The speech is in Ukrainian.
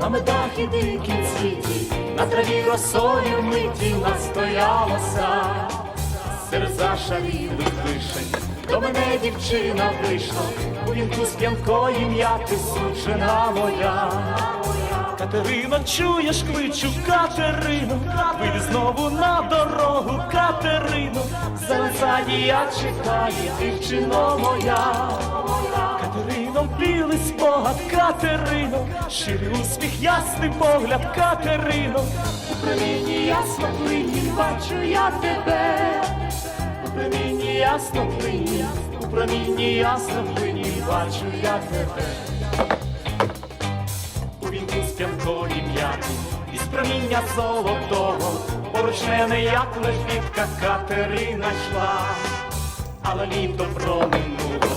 на медах і дикім світі, на траві росою миті настоялася, серед зашарілих вишень, до мене дівчина вийшла, у вінку з п'янкої м'яти суджена моя. Катерино, чуєш, кличу Катерино, вийди знову на дорогу, Катерино, Залицані я чекаю, дівчино моя. Спогад, Катерино, щирий усміх, ясний погляд, Катерино, У промінні ясно плині, бачу я тебе. У промінні ясно плині, у промінні ясно плині, бачу я тебе. у вінку з п'янкої м'яти, із проміння золотого, поруч мене, як лебідка, Катерина йшла, але літо проминуло.